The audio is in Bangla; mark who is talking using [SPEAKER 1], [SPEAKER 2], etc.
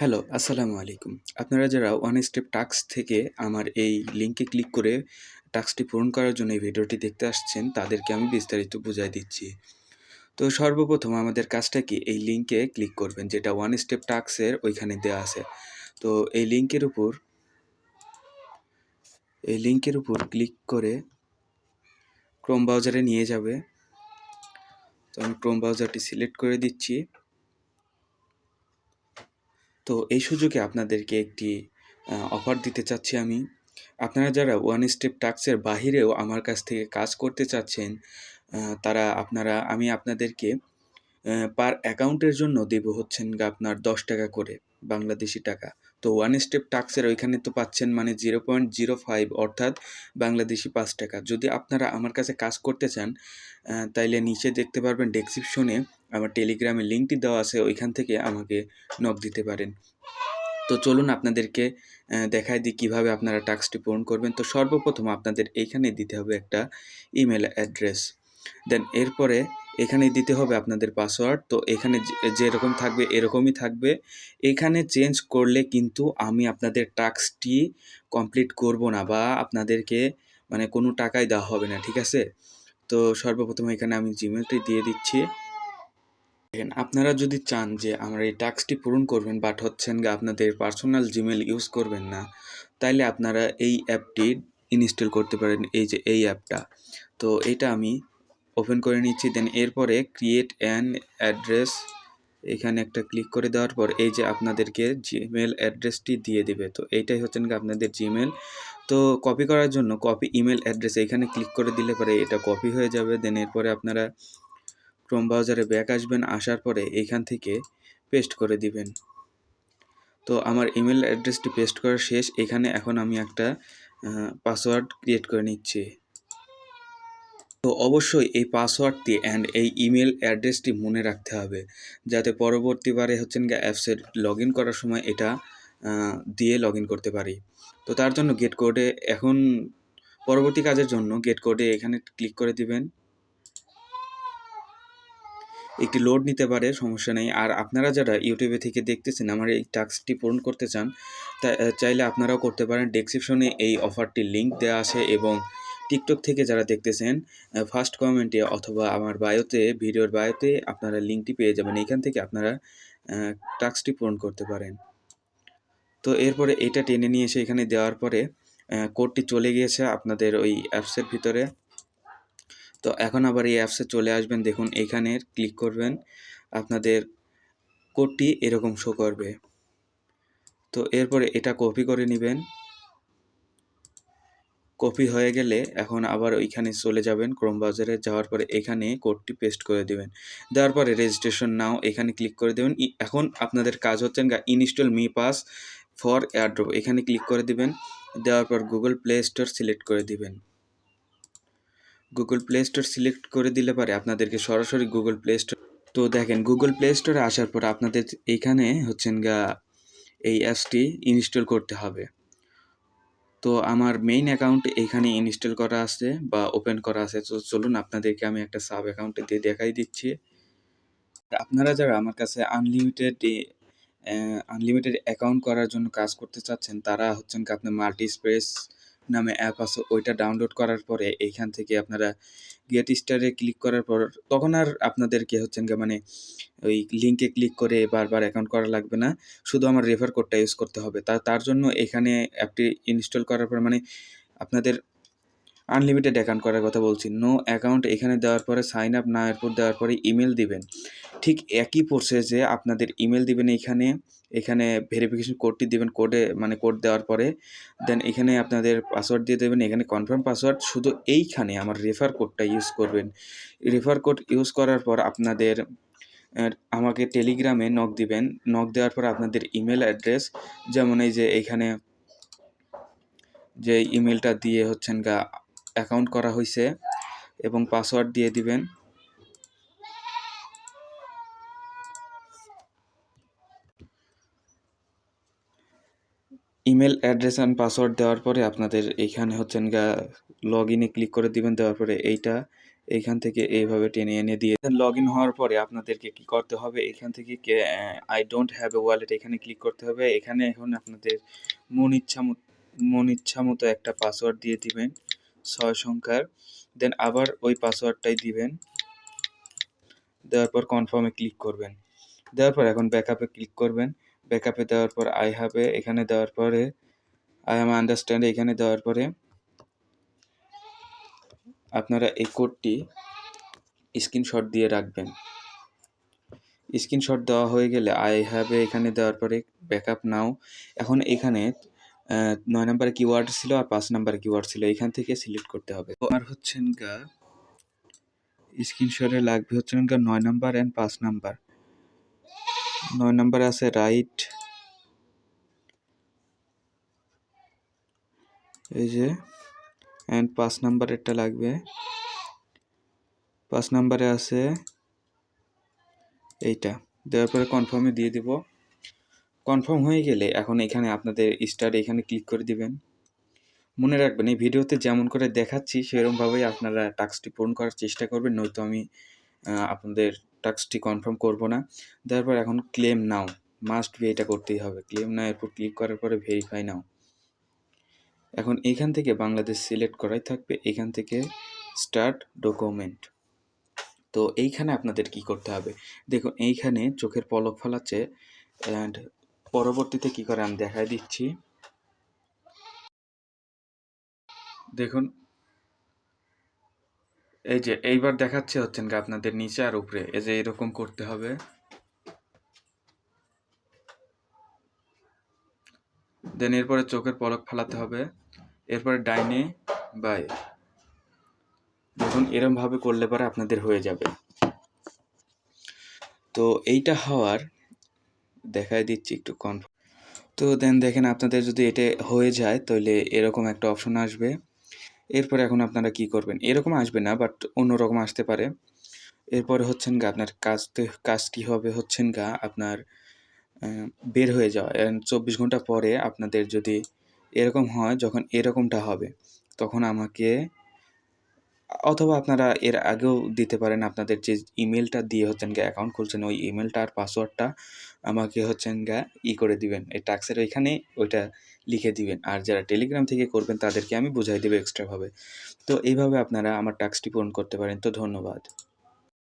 [SPEAKER 1] হ্যালো, আসসালামু আলাইকুম। আপনারা যারা ওয়ান স্টেপ টাস্ক থেকে আমার এই লিঙ্কে ক্লিক করে টাস্কটি পূরণ করার জন্য এই ভিডিওটি দেখতে আসছেন, তাদেরকে আমি বিস্তারিত বুঝায় দিচ্ছি। তো সর্বপ্রথম আমাদের কাজটা কি? এই লিঙ্কে ক্লিক করবেন, যেটা ওয়ান স্টেপ টাস্কের ওইখানে দেওয়া আছে। তো এই লিঙ্কের উপর এই লিঙ্কের উপর ক্লিক করে ক্রোম ব্রাউজারে নিয়ে যাবে। তো আমি ক্রোম ব্রাউজারটি সিলেক্ট করে দিচ্ছি। তো এই সুযোগে আপনাদেরকে একটি অফার দিতে চাচ্ছি আমি। আপনারা যারা ওয়ান স্টেপ টাস্কের বাহিরেও আমার কাছ থেকে কাজ করতে চাচ্ছেন তারা আপনারা, আমি আপনাদেরকে পার অ্যাকাউন্টের জন্য দেব হচ্ছেন গা আপনার দশ টাকা করে বাংলাদেশি টাকা। তো ওয়ান স্টেপ টাক্সের ওইখানে তো পাচ্ছেন মানে জিরো পয়েন্ট জিরো ফাইভ অর্থাৎ বাংলাদেশি পাঁচ টাকা। যদি আপনারা আমার কাছে কাজ করতে চান তাইলে নিচে দেখতে পারবেন ডেসক্রিপশনে আমার টেলিগ্রামে লিঙ্কটি দেওয়া আছে, ওইখান থেকে আমাকে নক দিতে পারেন। তো চলুন আপনাদেরকে দেখাই দিই কীভাবে আপনারা টাস্কটি পূরণ করবেন। তো সর্বপ্রথম আপনাদের এইখানে দিতে হবে একটা ইমেল অ্যাড্রেস দেন এরপরে এখানে দিতে হবে আপনাদের পাসওয়ার্ড তো এখানে যেরকম থাকবে এরকমই থাকবে। এখানে চেঞ্জ করলে কিন্তু আমি আপনাদের টাস্কটি কমপ্লিট করব না বা আপনাদেরকে মানে কোনো টাকাই দেওয়া হবে না, ঠিক আছে? তো সর্বপ্রথম এখানে আমি জিমেলটি দিয়ে দিচ্ছি। দেখেন, আপনারা যদি চান যে আমার এই টাস্কটি পূরণ করবেন বাট হচ্ছেন গা আপনাদের পার্সোনাল জিমেল ইউজ করবেন না, তাইলে আপনারা এই অ্যাপটি ইনস্টল করতে পারেন, এই যে এই অ্যাপটা। তো এটা আমি ওপেন করে নিচ্ছি দেন এরপরে ক্রিয়েট অ্যান অ্যাড্রেস এখানে একটা ক্লিক করে দেওয়ার পর এই যে আপনাদেরকে জিমেল অ্যাড্রেসটি দিয়ে দেবে। তো এইটাই হচ্ছেন গিয়ে আপনাদের জিমেল তো কপি করার জন্য কপি ইমেল অ্যাড্রেস এখানে ক্লিক করে দিলে পরে এটা কপি হয়ে যাবে দেন এরপরে আপনারা ক্রোম ব্রাউজারে ব্যাক আসবেন, আসার পরে এইখান থেকে পেস্ট করে দিবেন। তো আমার ইমেল অ্যাড্রেসটি পেস্ট করা শেষ। এখানে এখন আমি একটা পাসওয়ার্ড ক্রিয়েট করে নিচ্ছি। তো অবশ্যই এই পাসওয়ার্ডটি অ্যান্ড এই ইমেল অ্যাড্রেসটি মনে রাখতে হবে, যাতে পরবর্তীবারে হচ্ছেন গিয়ে অ্যাপসে লগ ইন করার সময় এটা দিয়ে লগ ইন করতে পারি। তো তার জন্য গেট কোডে এখন, পরবর্তী কাজের জন্য গেট কোডে এখানে ক্লিক করে দিবেন। একটি লোড নিতে পারে, সমস্যা নেই। আর আপনারা যারা ইউটিউবে থেকে দেখতেছেন, আমার এই টাস্কটি পূরণ করতে চান, তা চাইলে আপনারাও করতে পারেন। ডেসক্রিপশনে এই অফারটির লিঙ্ক দেওয়া আছে এবং টিকটক থেকে যারা দেখতেছেন ফার্স্ট কমেন্টে অথবা আমার বায়োতে ভিডিওর বায়োতে আপনারা লিঙ্কটি পেয়ে যাবেন। এখান থেকে আপনারা টাস্কটি পূরণ করতে পারেন। তো এরপরে এটা টেনে নিয়ে এসে এখানে দেওয়ার পরে কোডটি চলে গিয়েছে আপনাদের ওই অ্যাপসের ভিতরে। তো এখন আবার এই অ্যাপসে চলে আসবেন, দেখুন এখানে ক্লিক করবেন, আপনাদের কোডটি এরকম শো করবে। তো এরপরে এটা কপি করে নেবেন। কপি হয়ে গেলে এখন আবার ওইখানে চলে যাবেন ক্রোম ব্রাউজারে যাওয়ার পরে এখানে কোডটি পেস্ট করে দেবেন। দেওয়ার পরে রেজিস্ট্রেশন নাও এখানে ক্লিক করে দেবেন। এখন আপনাদের কাজ হচ্ছে install me pass for airdrop এখানে ক্লিক করে দিবেন। দেওয়ার পর গুগল প্লে স্টোর সিলেক্ট করে দিবেন। গুগল প্লে স্টোর সিলেক্ট করে দিলে পারে আপনাদেরকে সরাসরি গুগল প্লে স্টোর তো দেখেন গুগল প্লে স্টোরে আসার পর আপনাদের এইখানে হচ্ছেন গা, এই অ্যাপসটি ইনস্টল করতে হবে। তো আমার মেইন অ্যাকাউন্ট এইখানে ইনস্টল করা আছে বা ওপেন করা আছে। তো চলুন আপনাদেরকে আমি একটা সাব অ্যাকাউন্টে দিয়ে দেখাই দিচ্ছি। আপনারা যারা আমার কাছে আনলিমিটেড আনলিমিটেড অ্যাকাউন্ট করার জন্য কাজ করতে চাচ্ছেন, তারা হচ্ছেন কি আপনার মাল্টি স্পেস নামে অ্যাপ আছে, ওইটা ডাউনলোড করার পরে এইখান থেকে আপনারা গেট স্টারে ক্লিক করার পর তখন আর আপনাদেরকে হচ্ছেন গিয়ে মানে ওই লিঙ্কে ক্লিক করে বারবার অ্যাকাউন্ট করা লাগবে না। শুধু আমার রেফার কোডটা ইউজ করতে হবে। তা, তার জন্য এখানে অ্যাপটি ইনস্টল করার পর মানে আপনাদের আনলিমিটেড অ্যাকাউন্ট করার কথা বলছি। নো অ্যাকাউন্ট এখানে দেওয়ার পরে, সাইন আপ না এরপর দেওয়ার পরে ইমেল দিবেন। ঠিক একই প্রসেসে আপনাদের ইমেল দিবেন এখানে। এখানে ভেরিফিকেশন কোডটি দিবেন কোডে মানে কোড দেওয়ার পরে। দেন এখানে আপনাদের পাসওয়ার্ড দিয়ে দেবেন, এখানে কনফার্ম পাসওয়ার্ড শুধু এইখানে আমার রেফার কোডটা ইউজ করবেন। রেফার কোড ইউজ করার পর আপনাদের আমাকে টেলিগ্রামে নক দিবেন। নক দেওয়ার পর আপনাদের ইমেল অ্যাড্রেস যেমন এই যে এইখানে যে ইমেলটা দিয়ে হচ্ছেন গা অ্যাকাউন্ট করা হয়েছে এবং পাসওয়ার্ড দিয়ে দিবেন। ইমেল অ্যাড্রেস অ্যান্ড পাসওয়ার্ড দেওয়ার পরে আপনাদের এইখানে হচ্ছেন গা লগ ইনে ক্লিক করে দিবেন, দেওয়ার পরে এইটা এইখান থেকে এইভাবে টেনে এনে দিয়ে লগ ইন হওয়ার পরে আপনাদেরকে কি করতে হবে? এখান থেকে I don't have a wallet এখানে ক্লিক করতে হবে। এখানে এখন আপনাদের মন ইচ্ছা মন ইচ্ছা মতো একটা পাসওয়ার্ড দিয়ে দিবেন। ছয় সংখ্যার দেন আবার ওই পাসওয়ার্ডটাই দিবেন। দেওয়ার পর কনফার্মে ক্লিক করবেন। দেওয়ার পর এখন ব্যাকআপে ক্লিক করবেন। ব্যাকআপে দেওয়ার পর আই হ্যাভে এখানে দেওয়ার পরে আই এম আন্ডারস্ট্যান্ড এখানে দেওয়ার পরে আপনারা এই কোডটি স্ক্রিনশট দিয়ে রাখবেন। স্ক্রিনশট দেওয়া হয়ে গেলে আই হ্যাভে এখানে দেওয়ার পরে ব্যাকআপ নাও এখন এখানে নয় নম্বরে কিওয়ার্ড ছিল আর পাঁচ নম্বরে কিওয়ার্ড ছিল। এখান থেকে সিলেক্ট করতে হবে। আর হচ্ছেন গা স্ক্রিনশটে লাগবে হচ্ছেন গা নয় নাম্বার অ্যান্ড পাঁচ নাম্বার। নয় নাম্বারে আছে রাইট এই যে অ্যান্ড পাঁচ নাম্বারেরটা লাগবে। পাঁচ নাম্বারে আছে এইটা। দেওয়ার পরে কনফার্মে দিয়ে দিব। কনফার্ম হয়ে গেলে এখন এখানে আপনাদের স্টার এখানে ক্লিক করে দিবেন। মনে রাখবেন এই ভিডিওতে যেমন করে দেখাচ্ছি সেরকমভাবেই আপনারা টাস্কটি পূরণ করার চেষ্টা করবেন, নয়তো আমি আপনাদের টাস্কটি কনফার্ম করব না। তারপর এখন ক্লেম নাও, মাস্ট বি এটা করতেই হবে। ক্লেম নাও এরপর ক্লিক করার পরে ভেরিফাই নাও। এখন এখান থেকে বাংলাদেশ সিলেক্ট করাই থাকবে, এখান থেকে স্টার্ট ডকুমেন্ট। তো এইখানে আপনাদের কি করতে হবে? দেখুন, এইখানে চোখের পলক ফেলাচ্ছে, অ্যান্ড পরবর্তীতে কি করে আমি দেখাই দিচ্ছি? দেখুন। এই যে, এইবার দেখাচ্ছে হচ্ছেন কি আপনাদের নিচে আর উপরে। এই যে, এরকম করতে হবে। দেন এরপরে চোখের পলক ফেলাতে হবে। এরপরে ডাইনে বাই দেখুন এরম ভাবে করলে পরে আপনাদের হয়ে যাবে। তো এইটা হওয়ার দেখাই দিচ্ছি একটু কনফার্ম তো দেন দেখেন আপনাদের যদি এটা হয়ে যায়, তাহলে এরকম একটা অপশন আসবে। এরপরে এখন আপনারা কি করবেন? এরকম আসবে না বাট অন্যরকম আসতে পারে। এরপরে হচ্ছেন গা, আপনার কাজতে কাজটি হবে? হচ্ছেন গা, আপনার বের হয়ে যাওয়া। চব্বিশ ঘণ্টা পরে আপনাদের যদি এরকম হয়, যখন এরকমটা হবে, তখন আমাকে অথবা আপনারা এর আগেও দিতে পারেন আপনাদের যে ইমেলটা দিয়ে হচ্ছেন গা অ্যাকাউন্ট খুলছেন, ওই ইমেলটা আর পাসওয়ার্ডটা আমাকে হচ্ছেন গা ই করে দিবেন। এই ট্যাক্সের ওইখানে ওইটা লিখে দিবেন। আর যারা টেলিগ্রাম থেকে করবেন, তাদেরকে আমি বুঝাই দেবো এক্সট্রাভাবে তো এইভাবে আপনারা আমার ট্যাক্সটি পূরণ করতে পারেন। তো ধন্যবাদ।